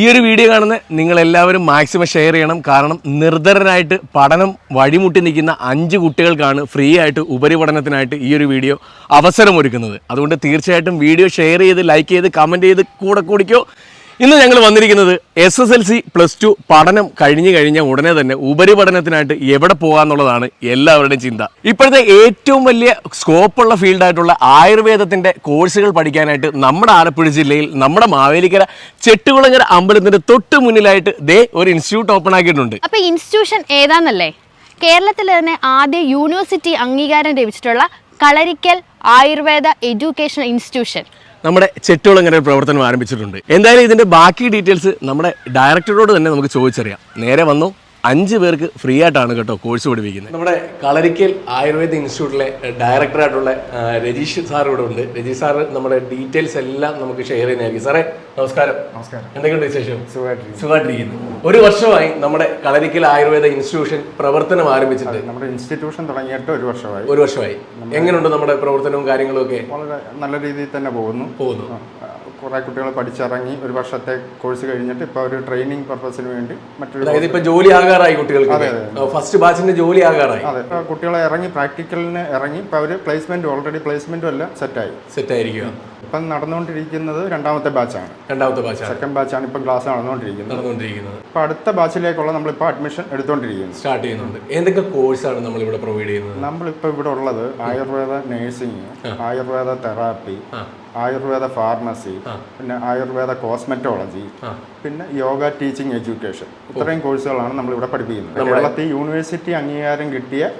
ഈ ഒരു വീഡിയോ കാണുന്ന നിങ്ങൾ എല്ലാവരും മാക്സിമം ഷെയർ ചെയ്യണം. കാരണം നിർധരനായിട്ട് പഠനം വഴിമുട്ടി നിൽക്കുന്ന അഞ്ച് കുട്ടികൾക്കാണ് ഫ്രീ ആയിട്ട് ഉപരിപഠനത്തിനായിട്ട് ഈ ഒരു വീഡിയോ അവസരമൊരുക്കുന്നത്. അതുകൊണ്ട് തീർച്ചയായിട്ടും വീഡിയോ ഷെയർ ചെയ്ത് ലൈക്ക് ചെയ്ത് കമന്റ് ചെയ്ത് കൂടെ കൂടിക്കോ. ഇന്ന് ഞങ്ങൾ വന്നിരിക്കുന്നത് S S L C plus two പഠനം കഴിഞ്ഞു കഴിഞ്ഞ ഉടനെ തന്നെ ഉപരിപഠനത്തിനായിട്ട് എവിടെ പോകാന്നുള്ളതാണ് എല്ലാവരുടെയും ചിന്ത. ഇപ്പോഴത്തെ ഏറ്റവും വലിയ സ്കോപ്പുള്ള ഫീൽഡായിട്ടുള്ള ആയുർവേദത്തിന്റെ കോഴ്സുകൾ പഠിക്കാനായിട്ട് നമ്മുടെ ആലപ്പുഴ ജില്ലയിൽ നമ്മുടെ മാവേലിക്കര ചെട്ടുകുളങ്ങര അമ്പലത്തിന്റെ തൊട്ട് മുന്നിലായിട്ട് ദേ ഒരു ഇൻസ്റ്റിറ്റ്യൂട്ട് ഓപ്പൺ ആക്കിയിട്ടുണ്ട്. അപ്പൊ ഇൻസ്റ്റിറ്റ്യൂഷൻ ഏതാന്നല്ലേ? കേരളത്തിൽ തന്നെ ആദ്യ യൂണിവേഴ്സിറ്റി അംഗീകാരം ലഭിച്ചിട്ടുള്ള കളരിക്കൽ ആയുർവേദ എഡ്യൂക്കേഷണൽ ഇൻസ്റ്റിറ്റ്യൂഷൻ നമ്മുടെ ചെട്ടുകുളങ്ങരയിൽ പ്രവർത്തനം ആരംഭിച്ചിട്ടുണ്ട്. എന്തായാലും ഇതിന്റെ ബാക്കി ഡീറ്റെയിൽസ് നമ്മുടെ ഡയറക്ടറോട് തന്നെ നമുക്ക് ചോദിച്ചറിയാം. നേരെ വന്നു. അഞ്ച് പേർക്ക് ഫ്രീ ആയിട്ടാണ് കേട്ടോ കോഴ്സ് പഠിപ്പിക്കുന്നത്. നമ്മുടെ കളരിക്കൽ ആയുർവേദ ഇൻസ്റ്റിറ്റ്യൂട്ടിലെ ഡയറക്ടറായിട്ടുള്ള രജീഷ് സാർ ഇവിടെ ഉണ്ട്. രജീഷ് സാർ നമ്മുടെ ഡീറ്റെയിൽസ് എല്ലാം നമുക്ക് ഷെയർ ചെയ്യുന്നതായിരിക്കും. സാറേ നമസ്കാരം. നമസ്കാരം. എന്തൊക്കെയുണ്ട് വിശേഷം? സുഖമായിട്ടിരിക്കുന്നു. സുഖമായിട്ടിരിക്കുന്നു. ഒരു വർഷമായി നമ്മുടെ കളരിക്കൽ ആയുർവേദ ഇൻസ്റ്റിറ്റ്യൂഷൻ പ്രവർത്തനം ആരംഭിച്ചിട്ട് നമ്മുടെ ഇൻസ്റ്റിറ്റ്യൂഷൻ തുടങ്ങിയിട്ട് ഒരു വർഷമായി. ഒരു വർഷമായി. എങ്ങനെയുണ്ട് നമ്മുടെ പ്രവർത്തനവും കാര്യങ്ങളും ഒക്കെ? വളരെ നല്ല രീതിയിൽ തന്നെ പോകുന്നു. പോകുന്നു. കുറെ കുട്ടികൾ പഠിച്ചിറങ്ങി ഒരു വർഷത്തെ കോഴ്സ് കഴിഞ്ഞിട്ട് ഇപ്പോൾ ഒരു ട്രെയിനിങ് പർപ്പസിന് വേണ്ടി മറ്റൊരു അതായത് ഇപ്പൊ ജോലി ആകാറായി കുട്ടികൾക്ക് ഫസ്റ്റ് ബാച്ചിന്റെ ജോലി ആകാറായി. അതെ ഇപ്പോൾ കുട്ടികളെ ഇറങ്ങി പ്രാക്ടിക്കലിന് ഇറങ്ങി ഇപ്പോൾ അവർ പ്ലേസ്മെന്റ് ഓൾറെഡി പ്ലേസ്മെന്റും എല്ലാം സെറ്റായി സെറ്റ് ആയിരിക്കുക ഇപ്പം നടന്നുകൊണ്ടിരിക്കുന്നത് രണ്ടാമത്തെ ബാച്ചാണ് രണ്ടാമത്തെ ബാച്ച് സെക്കൻഡ് ബാച്ചാണ് ഇപ്പം ക്ലാസ് നടന്നുകൊണ്ടിരിക്കുന്നത്. നടന്നുകൊണ്ടിരിക്കുന്നത്. ഇപ്പോൾ അടുത്ത ബാച്ചിലേക്കുള്ള നമ്മളിപ്പോൾ അഡ്മിഷൻ എടുത്തുകൊണ്ടിരിക്കുന്നു സ്റ്റാർട്ട് ചെയ്യുന്നുണ്ട്. എന്തൊക്കെ കോഴ്സാണ് നമ്മൾ ഇവിടെ പ്രൊവൈഡ് ചെയ്യുന്നത്? നമ്മളിപ്പോൾ ഇവിടെ ഉള്ളത് Ayurveda nursing Ayurveda therapy Ayurveda pharmacy പിന്നെ ആയുർവേദ കോസ്മെറ്റോളജി പിന്നെ യോഗ ടീച്ചിങ് എഡ്യൂക്കേഷൻ. ഇത്രയും കോഴ്സുകളാണ് നമ്മൾ ഇവിടെ പഠിപ്പിക്കുന്നത് കേരളത്തിൽ യൂണിവേഴ്സിറ്റി അംഗീകാരം കിട്ടിയ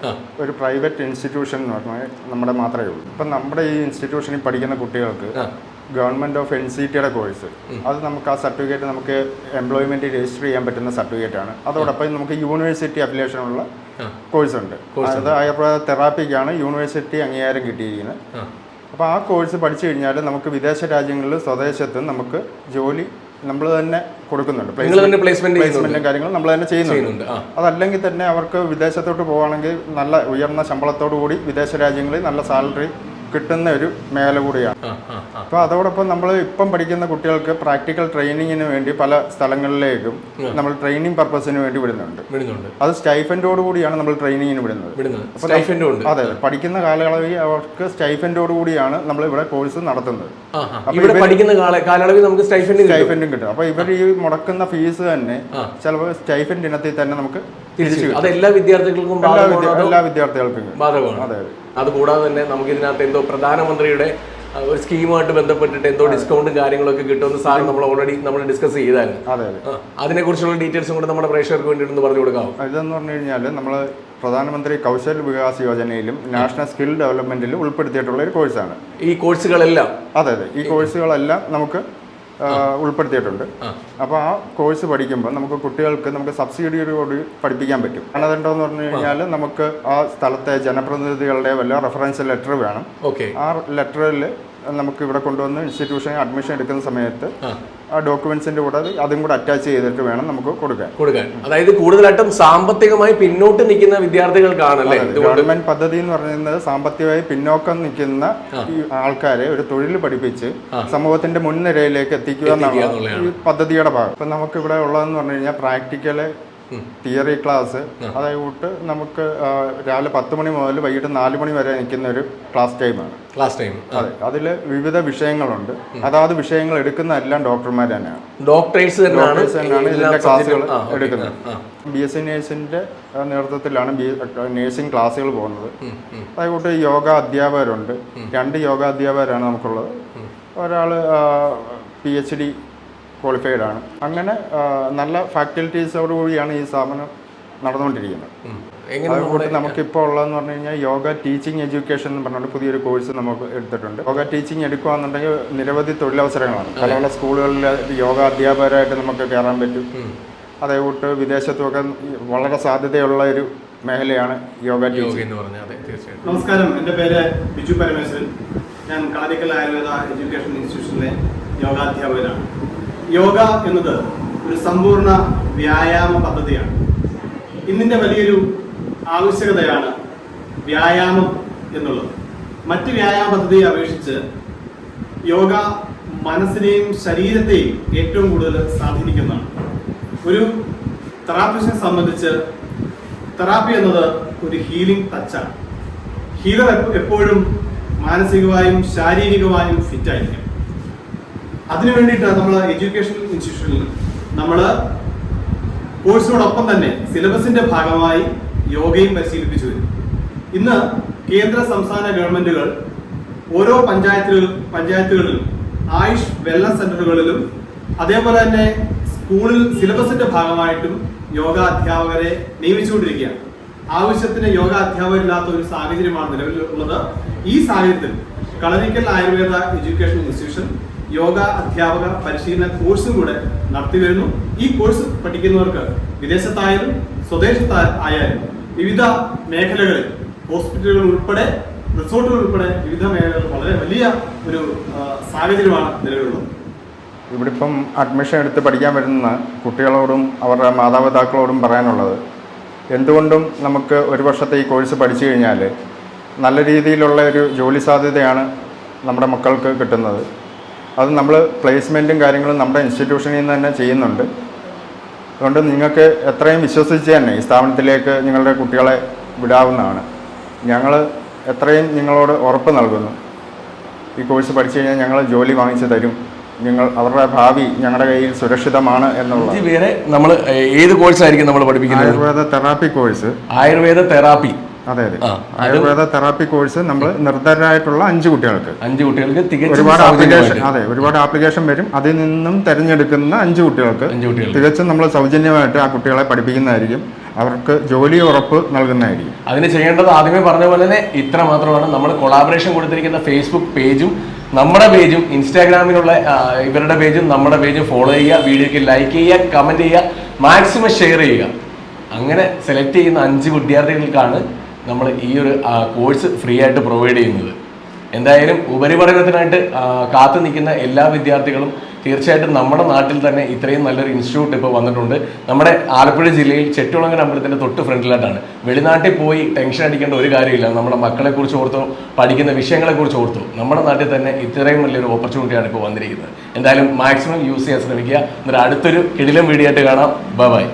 ഒരു പ്രൈവറ്റ് ഇൻസ്റ്റിറ്റ്യൂഷൻ എന്ന് പറഞ്ഞാൽ നമ്മുടെ മാത്രമേ ഉള്ളൂ. ഇപ്പം നമ്മുടെ ഈ ഇൻസ്റ്റിറ്റ്യൂഷനിൽ പഠിക്കുന്ന കുട്ടികൾക്ക് ഗവൺമെന്റ് ഓഫ് എൻ സി ടിയുടെ കോഴ്സ് അത് നമുക്ക് ആ സർട്ടിഫിക്കറ്റ് നമുക്ക് എംപ്ലോയ്മെന്റ് രജിസ്റ്റർ ചെയ്യാൻ പറ്റുന്ന സർട്ടിഫിക്കറ്റ് ആണ് അതോടൊപ്പം നമുക്ക് യൂണിവേഴ്സിറ്റി അഫിലിയേഷനുള്ള കോഴ്സ് ഉണ്ട് അത് ആയുർവേദ തെറാപ്പിക്കാണ് യൂണിവേഴ്സിറ്റി അംഗീകാരം കിട്ടിയിരിക്കുന്നത്. അപ്പോൾ ആ കോഴ്സ് പഠിച്ചു കഴിഞ്ഞാൽ നമുക്ക് വിദേശ രാജ്യങ്ങളിൽ സ്വദേശത്തും നമുക്ക് ജോലി നമ്മൾ തന്നെ കൊടുക്കുന്നുണ്ട്. പ്ലേസ്മെന്റ് പ്ലേസ്മെന്റും കാര്യങ്ങളും നമ്മൾ തന്നെ ചെയ്യുന്നുണ്ട്. ചെയ്യുന്നുണ്ട്. അതല്ലെങ്കിൽ തന്നെ അവർക്ക് വിദേശത്തോട്ട് പോവുകയാണെങ്കിൽ നല്ല ഉയർന്ന ശമ്പളത്തോടു കൂടി വിദേശ രാജ്യങ്ങളിൽ നല്ല സാലറി കിട്ടുന്ന ഒരു മേഖല കൂടിയാണ്. അപ്പോൾ അതോടൊപ്പം നമ്മൾ ഇപ്പം പഠിക്കുന്ന കുട്ടികൾക്ക് പ്രാക്ടിക്കൽ ട്രെയിനിങ്ങിന് വേണ്ടി പല സ്ഥലങ്ങളിലേക്കും നമ്മൾ ട്രെയിനിങ് പർപ്പസിന് വേണ്ടി വിടുന്നുണ്ട്. അത് സ്റ്റൈഫന്റോട് കൂടിയാണ് നമ്മൾ ട്രെയിനിങ്ങിന് വിടുന്നത്. അതെ പഠിക്കുന്ന കാലയളവിൽ അവർക്ക് സ്റ്റൈഫന്റോട് കൂടിയാണ് നമ്മൾ ഇവിടെ കോഴ്സ് നടത്തുന്നത്. ഇവിടെ പഠിക്കുന്ന കാലയളവിൽ നമുക്ക് സ്റ്റൈഫൻഡ് കിട്ടും. അപ്പോൾ ഇവർ ഈ മുടക്കുന്ന ഫീസ് തന്നെ ചിലപ്പോൾ സ്റ്റൈഫൻഡ് ഇനത്തിൽ തന്നെ നമുക്ക് തിരിച്ചു അത് എല്ലാ വിദ്യാർത്ഥികൾക്കും എല്ലാ വിദ്യാർത്ഥികൾക്കും ബാധകമാണ്? അതെ അതെ. അതുകൂടാതെ തന്നെ നമുക്ക് ഇതിനകത്ത് എന്തോ പ്രധാനമന്ത്രിയുടെ ഒരു സ്കീമുമായിട്ട് ബന്ധപ്പെട്ടിട്ട് എന്തോ ഡിസ്കൗണ്ടും കാര്യങ്ങളൊക്കെ കിട്ടുമെന്ന് സാർ നമ്മൾ ഓൾറെഡി നമ്മൾ ഡിസ്കസ് ചെയ്തായിരുന്നു. അതെ അതെ. ആ, അതിനെക്കുറിച്ചുള്ള ഡീറ്റെയിൽസും കൂടെ നമ്മുടെ പ്രേക്ഷകർക്ക് വേണ്ടിയിട്ട് പറഞ്ഞു കൊടുക്കാം ഇതെന്ന് പറഞ്ഞു കഴിഞ്ഞാൽ നമ്മൾ പ്രധാനമന്ത്രി കൗശൽ വികാസ് യോജനയിലും നാഷണൽ സ്കിൽ ഡെവലപ്മെന്റിലും ഉൾപ്പെടുത്തിയിട്ടുള്ള ഒരു കോഴ്സാണ്. ഈ കോഴ്സുകളെല്ലാം അതെ അതെ. ഈ കോഴ്സുകളെല്ലാം നമുക്ക് ഉൾപ്പെടുത്തിയിട്ടുണ്ട്. അപ്പോൾ ആ കോഴ്സ് പഠിക്കുമ്പോൾ നമുക്ക് കുട്ടികൾക്ക് നമുക്ക് സബ്സിഡിയോടുകൂടി പഠിപ്പിക്കാൻ പറ്റും. മാനദണ്ഡം പറഞ്ഞു കഴിഞ്ഞാൽ നമുക്ക് ആ സ്ഥലത്തെ ജനപ്രതിനിധികളുടെ വല്ല റെഫറൻസ് ലെറ്റർ വേണം. ഓക്കെ. ആ ലെറ്ററിൽ നമുക്ക് ഇവിടെ കൊണ്ടുവന്ന് ഇൻസ്റ്റിറ്റ്യൂഷൻ അഡ്മിഷൻ എടുക്കുന്ന സമയത്ത് ആ. ഡോക്യുമെന്റ്സിന്റെ കൂടെ അത് കൂടെ അറ്റാച്ച് ചെയ്തിട്ട് വേണം നമുക്ക് കൊടുക്കാൻ. കൊടുക്കാൻ. അതായത് കൂടുതലായിട്ടും സാമ്പത്തികമായി പിന്നോട്ട് നിൽക്കുന്ന വിദ്യാർത്ഥികൾക്കാണല്ലേ ഇത് ഗവൺമെന്റ് പദ്ധതി എന്ന് പറയുന്നത് സാമ്പത്തികമായി പിന്നോക്കം നിൽക്കുന്ന ഈ ആൾക്കാരെ ഒരു തൊഴിൽ പഠിപ്പിച്ച് സമൂഹത്തിന്റെ മുൻനിരയിലേക്ക് എത്തിക്കുക എന്നുള്ള ഈ പദ്ധതിയുടെ ഭാഗം. ഇപ്പൊ നമുക്ക് ഇവിടെ ഉള്ളതെന്ന് പറഞ്ഞു കഴിഞ്ഞാൽ പ്രാക്ടിക്കൽ തിയറി ക്ലാസ് അതായത് നമുക്ക് രാവിലെ പത്ത് മണി മുതൽ വൈകിട്ട് നാല് മണി വരെ നിൽക്കുന്ന ഒരു ക്ലാസ് ടൈമാണ് ക്ലാസ് ടൈം. അതെ. അതിൽ വിവിധ വിഷയങ്ങളുണ്ട്. അതാത് വിഷയങ്ങൾ എടുക്കുന്ന എല്ലാം ഡോക്ടർമാർ തന്നെയാണ്. ഡോക്ടേഴ്സ് തന്നെയാണ് ഡോക്ടേഴ്സ് തന്നെയാണ് ഇതിന്റെ ക്ലാസ്സുകൾ. എടുക്കുന്നത്. ബി എസ് സി നേഴ്സിന്റെ നേതൃത്വത്തിലാണ് ബി നേഴ്സിംഗ് ക്ലാസ്സുകൾ പോകുന്നത്. അതുകൊണ്ട് യോഗ അധ്യാപകരുണ്ട്. രണ്ട് യോഗ അധ്യാപകരാണ് നമുക്കുള്ളത്. ഒരാൾ പി എച്ച് ഡി ക്വാളിഫൈഡ് ആണ്. അങ്ങനെ നല്ല ഫാക്കൽറ്റീസോട് കൂടിയാണ് ഈ സ്ഥാപനം നടന്നുകൊണ്ടിരിക്കുന്നത്. അതുകൊണ്ട് നമുക്കിപ്പോൾ ഉള്ളതെന്ന് പറഞ്ഞു കഴിഞ്ഞാൽ യോഗ ടീച്ചിങ് എഡ്യൂക്കേഷൻ എന്ന് പറഞ്ഞുകൊണ്ട് പുതിയൊരു കോഴ്സ് നമുക്ക് എടുത്തിട്ടുണ്ട്. യോഗ ടീച്ചിങ് എടുക്കുകയാണെന്നുണ്ടെങ്കിൽ നിരവധി തൊഴിലവസരങ്ങളാണ്. പല പല സ്കൂളുകളിൽ യോഗ അധ്യാപകരായിട്ട് നമുക്ക് കയറാൻ പറ്റും. അതേകൂട്ട് വിദേശത്തുമൊക്കെ വളരെ സാധ്യതയുള്ള ഒരു മേഖലയാണ് യോഗ ടീച്ചിങ് എന്ന് പറഞ്ഞാൽ അതെ തീർച്ചയായിട്ടും. നമസ്കാരം. എന്റെ പേര് ബിജു പരമേശ്വരൻ. ഞാൻ കാലിക്കൽ ആയുർവേദ എഡ്യൂക്കേഷൻ ഇൻസ്റ്റിറ്റ്യൂഷനിലെ യോഗാധ്യാപകനാണ് യോഗ എന്നത് ഒരു സമ്പൂർണ വ്യായാമ പദ്ധതിയാണ്. ഇന്നിന്റെ വലിയൊരു ആവശ്യകതയാണ് വ്യായാമം എന്നുള്ളത്. മറ്റ് വ്യായാമ പദ്ധതിയെ അപേക്ഷിച്ച് യോഗ മനസ്സിനെയും ശരീരത്തെയും ഏറ്റവും കൂടുതൽ സ്വാധീനിക്കുന്നതാണ്. ഒരു തെറാപ്പിസ്റ്റിനെ സംബന്ധിച്ച് തെറാപ്പി എന്നത് ഒരു ഹീലിംഗ് ടച്ചാണ്. ഹീലർ എപ്പോഴും മാനസികമായും ശാരീരികമായും ഫിറ്റ് ആയിരിക്കും അതിനു വേണ്ടിയിട്ട് നമ്മൾ എഡ്യൂക്കേഷൻ ഇൻസ്റ്റിറ്റ്യൂഷനിൽ നമ്മൾ കോഴ്സിനോടൊപ്പം തന്നെ സിലബസിന്റെ ഭാഗമായി യോഗയും പരിശീലിപ്പിച്ചു വരും. ഇന്ന് കേന്ദ്ര സംസ്ഥാന ഗവൺമെന്റുകൾ ഓരോ പഞ്ചായത്തുകളിലും പഞ്ചായത്തുകളിലും ആയുഷ് വെൽനസ് സെന്ററുകളിലും അതേപോലെ തന്നെ സ്കൂളിൽ സിലബസിന്റെ ഭാഗമായിട്ടും യോഗ അധ്യാപകരെ നിയമിച്ചുകൊണ്ടിരിക്കുകയാണ്. ആവശ്യത്തിന് യോഗ അധ്യാപകരില്ലാത്ത ഒരു സാഹചര്യമാണ് നിലവിലുള്ളത്. ഈ സാഹചര്യത്തിൽ കളരിക്കൽ ആയുർവേദ എഡ്യൂക്കേഷൻ ഇൻസ്റ്റിറ്റ്യൂഷൻ യോഗ അധ്യാപക പരിശീലന കോഴ്സും കൂടെ നടത്തി വരുന്നു. ഈ കോഴ്സ് പഠിക്കുന്നവർക്ക് വിദേശത്തായാലും സ്വദേശത്താ ആയാലും വിവിധ മേഖലകളിൽ ഹോസ്പിറ്റലുകൾ ഉൾപ്പെടെ റിസോർട്ടുകൾ ഉൾപ്പെടെ വിവിധ മേഖലകളിൽ വളരെ വലിയ ഒരു സാഹചര്യമാണ് നിലവിലുള്ളത്. ഇവിടെ ഇപ്പം അഡ്മിഷൻ എടുത്ത് പഠിക്കാൻ വരുന്ന കുട്ടികളോടും അവരുടെ മാതാപിതാക്കളോടും പറയാനുള്ളത് എന്തുകൊണ്ടും നമുക്ക് ഒരു വർഷത്തെ ഈ കോഴ്സ് പഠിച്ചു കഴിഞ്ഞാൽ നല്ല രീതിയിലുള്ള ഒരു ജോലി സാധ്യതയാണ് നമ്മുടെ മക്കൾക്ക് കിട്ടുന്നത്. അത് നമ്മൾ പ്ലേസ്മെന്റും കാര്യങ്ങളും നമ്മുടെ ഇൻസ്റ്റിറ്റ്യൂഷനിൽ നിന്ന് തന്നെ ചെയ്യുന്നുണ്ട്. അതുകൊണ്ട് നിങ്ങൾക്ക് എത്രയും വിശ്വസിച്ച് തന്നെ ഈ സ്ഥാപനത്തിലേക്ക് നിങ്ങളുടെ കുട്ടികളെ വിടാവുന്നതാണ്. ഞങ്ങൾ എത്രയും നിങ്ങളോട് ഉറപ്പ് നൽകുന്നു. ഈ കോഴ്സ് പഠിച്ചു കഴിഞ്ഞാൽ ഞങ്ങൾ ജോലി വാങ്ങിച്ചു തരും. നിങ്ങൾ അവരുടെ ഭാവി ഞങ്ങളുടെ കയ്യിൽ സുരക്ഷിതമാണ് എന്നുള്ളത് വേറെ പേരെ നമ്മൾ ഏത് കോഴ്സായിരിക്കും നമ്മൾ പഠിപ്പിക്കുന്നത്? Ayurveda therapy course Ayurveda therapy അതെ അതെ. ആയുർവേദ തെറാപ്പി കോഴ്സ് നമ്മൾ നിർദ്ധരായിട്ടുള്ള അഞ്ച് കുട്ടികൾക്ക്. അഞ്ച് കുട്ടികൾക്ക് ഒരുപാട് ആപ്ലിക്കേഷൻ അതെ ഒരുപാട് ആപ്ലിക്കേഷൻ വരും. അതിൽ നിന്നും തിരഞ്ഞെടുക്കുന്ന അഞ്ച് കുട്ടികൾക്ക് തികച്ചും നമ്മൾ സൗജന്യമായിട്ട് ആ കുട്ടികളെ പഠിപ്പിക്കുന്നതായിരിക്കും. അവർക്ക് ജോലി ഉറപ്പ് നൽകുന്നതായിരിക്കും. അതിന് ചെയ്യേണ്ടത് ആദ്യമേ പറഞ്ഞ പോലെ തന്നെ ഇത്ര മാത്രമാണ്. നമ്മൾ കൊളാബറേഷൻ കൊടുത്തിരിക്കുന്ന ഫേസ്ബുക്ക് പേജും നമ്മുടെ പേജും ഇൻസ്റ്റാഗ്രാമിലുള്ള ഇവരുടെ പേജും നമ്മുടെ പേജും ഫോളോ ചെയ്യുക വീഡിയോക്ക് ലൈക്ക് ചെയ്യുക കമന്റ് ചെയ്യുക മാക്സിമം ഷെയർ ചെയ്യുക. അങ്ങനെ സെലക്ട് ചെയ്യുന്ന അഞ്ച് വിദ്യാർത്ഥികൾക്കാണ് നമ്മൾ ഈ ഒരു കോഴ്സ് ഫ്രീ ആയിട്ട് പ്രൊവൈഡ് ചെയ്യുന്നത്. എന്തായാലും ഉപരിപഠനത്തിനായിട്ട് കാത്തു നിൽക്കുന്ന എല്ലാ വിദ്യാർത്ഥികളും തീർച്ചയായിട്ടും നമ്മുടെ നാട്ടിൽ തന്നെ ഇത്രയും നല്ലൊരു ഇൻസ്റ്റിറ്റ്യൂട്ട് ഇപ്പോൾ വന്നിട്ടുണ്ട്. നമ്മുടെ ആലപ്പുഴ ജില്ലയിൽ ചെട്ടുളങ്ങൻ അമ്പലത്തിന്റെ തൊട്ട് ഫ്രണ്ടിലായിട്ടാണ്. വെളിനാട്ടിൽ പോയി ടെൻഷൻ അടിക്കേണ്ട ഒരു കാര്യമില്ല. നമ്മുടെ മക്കളെക്കുറിച്ച് ഓർത്തോ പഠിക്കുന്ന വിഷയങ്ങളെക്കുറിച്ച് ഓർത്തോ. നമ്മുടെ നാട്ടിൽ തന്നെ ഇത്രയും വലിയൊരു ഓപ്പർച്യൂണിറ്റിയാണ് ഇപ്പോൾ വന്നിരിക്കുന്നത്. എന്തായാലും മാക്സിമം യൂസ് ചെയ്യാൻ ശ്രമിക്കുക. എന്നിട്ട് അടുത്തൊരു കിടിലം വീഡിയോ ആയിട്ട് കാണാം. ബൈ